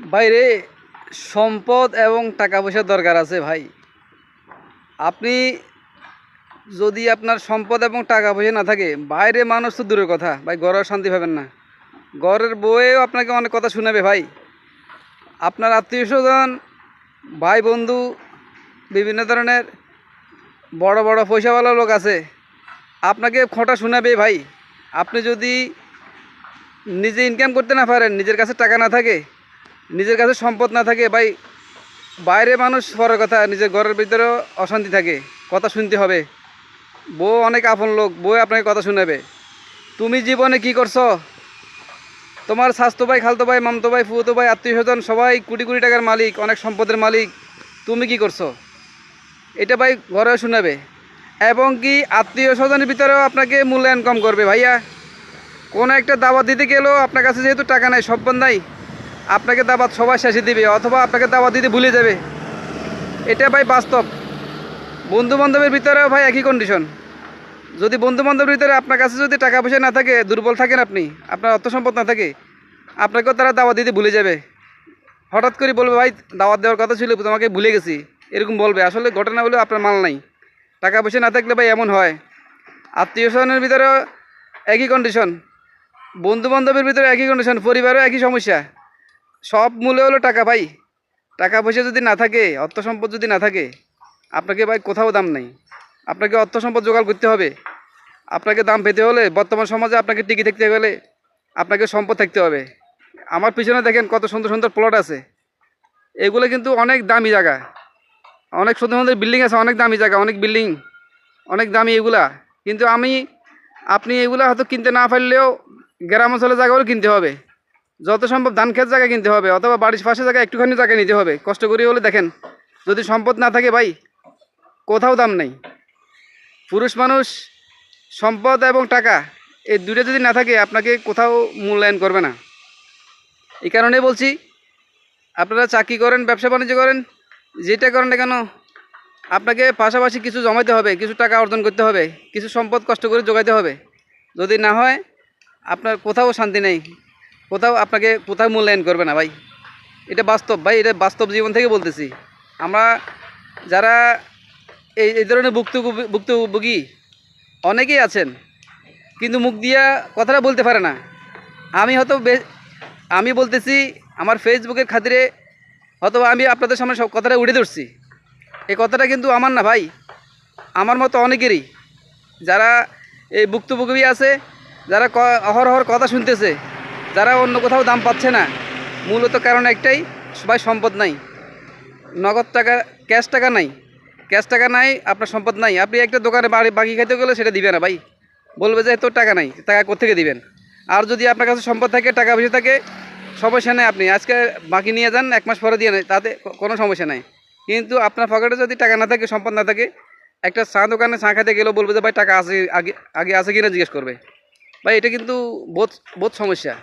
বাইরে সম্পদ এবং টাকা পয়সার দরকার আছে ভাই। আপনি যদি আপনার সম্পদ এবং টাকা পয়সা না থাকে, বাইরে মানুষ তো দূরের কথা, ভাই ঘরেও শান্তি পাবেন না। ঘরের বইয়েও আপনাকে অনেক কথা শোনাবে ভাই। আপনার আত্মীয় স্বজন ভাই বন্ধু, বিভিন্ন ধরনের বড় বড় পয়সাওয়ালা লোক আছে, আপনাকে খোঁটা শোনাবে ভাই। আপনি যদি নিজে ইনকাম করতে না পারেন, নিজের কাছে টাকা না থাকে নিজের কাছে সম্পদ না থাকে, ভাই, বাইরে মানুষ পরের কথা, নিজের ঘরের ভিতরেও অশান্তি থাকে, কথা শুনতে হবে। বউ অনেক আপন লোক, বউ আপনাকে কথা শোনাবে। তুমি জীবনে কি করছ? তোমার স্বাস্থ্য ভাই, খালতো ভাই, মামতো ভাই ফুতো ভাই আত্মীয় স্বজন সবাই কোটি কোটি টাকার মালিক, অনেক সম্পদের মালিক। তুমি কি করছ? এটা ভাই ঘরেও শোনাবে। এবং কি আত্মীয় স্বজনের ভিতরেও আপনাকে মূল্যায়ন কম করবে, ভাইয়া? কোনো একটা দাওয়াত দিতে গেলেও আপনার কাছে যেহেতু টাকা নাই, সম্পদ নাই আপনাকে দাওয়াত সবাই শেষে দিবে, অথবা আপনাকে দাওয়াত দিতে ভুলে যাবে। এটা ভাই বাস্তব। বন্ধু বান্ধবের ভিতরেও ভাই একই কন্ডিশন যদি বন্ধু বান্ধবের ভিতরে আপনার কাছে যদি টাকা পয়সা না থাকে, দুর্বল থাকেন আপনি, আপনার অর্থ সম্পদ না থাকে, আপনাকেও তারা দাওয়াত দিতে ভুলে যাবে। হঠাৎ করে বলবে, ভাই, দাওয়াত দেওয়ার কথা ছিল, তোমাকে ভুলে গেছি। এরকম বলবে। আসলে ঘটনা হলে আপনার মাল নাই। টাকা পয়সা না থাকলে ভাই এমন হয়। আত্মীয় স্বজনের ভিতরেও একই কন্ডিশন বন্ধু বান্ধবের ভিতরে একই কন্ডিশন পরিবারেও একই সমস্যা। সব মূল্য হলো টাকা ভাই। টাকা পয়সা যদি না থাকে, অর্থ সম্পদ যদি না থাকে, আপনাকে ভাই কোথাও দাম নেই। আপনাকে অর্থ সম্পদ জোগাড় করতে হবে। আপনাকে দাম পেতে হলে বর্তমান সমাজে আপনাকে টিকে থাকতে গেলে আপনাকে সম্পদ থাকতে হবে। আমার পিছনে দেখেন কত সুন্দর সুন্দর প্লট আছে। এগুলো কিন্তু অনেক দামি জায়গা। অনেক সুন্দর সুন্দর বিল্ডিং আছে, অনেক দামি জায়গা, অনেক বিল্ডিং অনেক দামি এগুলা। কিন্তু আমি, আপনি এগুলা হয়তো কিনতে না পারলেও গ্রাম অঞ্চলের জায়গাগুলো কিনতে হবে। যত সম্ভব ধান ক্ষেত জায়গা কিনতে হবে, অথবা বাড়ির পাশে জায়গা একটুখানি জায়গা নিতে হবে। কষ্ট করে হলে দেখেন, যদি সম্পদ না থাকে ভাই, কোথাও দাম নেই। পুরুষ মানুষ, সম্পদ এবং টাকা, এই দুটো যদি না থাকে, আপনাকে কোথাও মূল্যায়ন করবে না। এই কারণে বলছি, আপনারা চাকরি করেন, ব্যবসা বাণিজ্য করেন, যেটা করেন না কেন, আপনাকে পাশাপাশি কিছু জমাইতে হবে, কিছু টাকা অর্জন করতে হবে, কিছু সম্পদ কষ্ট করে জোগাইতে হবে। যদি না হয়, আপনার কোথাও শান্তি নেই। কোথাও আপনাকে কোথাও মূল্যায়ন করবে না ভাই। এটা বাস্তব, ভাই, এটা বাস্তব জীবন থেকে বলতেছি। আমরা যারা এই এই ধরনের ভুক্ত ভুক্তভোগী, অনেকেই আছেন, কিন্তু মুখ দিয়া কথাটা বলতে পারে না। আমি হয়তো আমি বলতেছি, আমার ফেসবুকের খাতিরে হয়তো আমি আপনাদের সামনে সব কথাটা উঠে ধরছি। এই কথাটা কিন্তু আমার না ভাই, আমার মতো অনেকেরই। যারা এই ভুক্তভোগী আছে, যারা অহরহর কথা শুনতেছে যারা অন্য কোথাও দাম পাচ্ছে না, মূলত কারণ একটাই, সবাই সম্পদ নাই। নগদ টাকা ক্যাশ টাকা নাই। ক্যাশ টাকা নাই, আপনার সম্পদ নাই। আপনি একটা দোকানে বাড়ি, বাকি খাইতে গেলে সেটা দিবে না ভাই। বলবে যে তোর টাকা নাই, টাকা কোথেকে দিবেন? আর যদি আপনার কাছে সম্পদ থাকে, টাকা বেশি থাকে, সমস্যা নেই আপনি। আজকে বাকি নিয়ে যান, এক মাস পরে দিয়ে নেই তাতে কোনো সমস্যা নাই। কিন্তু আপনার পকেটে যদি টাকা না থাকে, সম্পদ না থাকে, একটা চা দোকানে চা খাইতে গেলেও বলবে যে, ভাই, টাকা আছে আগে আগে আছে কিনা? জিজ্ঞেস করবে। ভাই, এটা কিন্তু বোধ বোধ সমস্যা।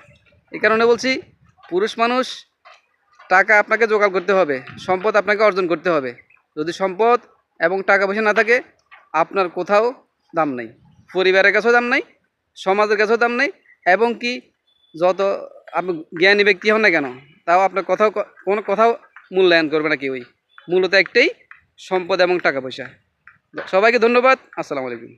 এই কারণে বলছি, পুরুষ মানুষ, টাকা আপনাকে জোগাড় করতে হবে, সম্পদ আপনাকে অর্জন করতে হবে। যদি সম্পদ এবং টাকা পয়সা না থাকে, আপনার কোথাও দাম নেই। পরিবারের কাছেও দাম নেই, সমাজের কাছেও দাম নেই, এবং কি যত আপনি জ্ঞানী ব্যক্তি হন না কেন, তাও আপনার কোথাও কোনো কোথাও মূল্যায়ন করবে না কেউই। মূলত একটাই, সম্পদ এবং টাকা পয়সা। সবাইকে ধন্যবাদ, আসসালামু আলাইকুম।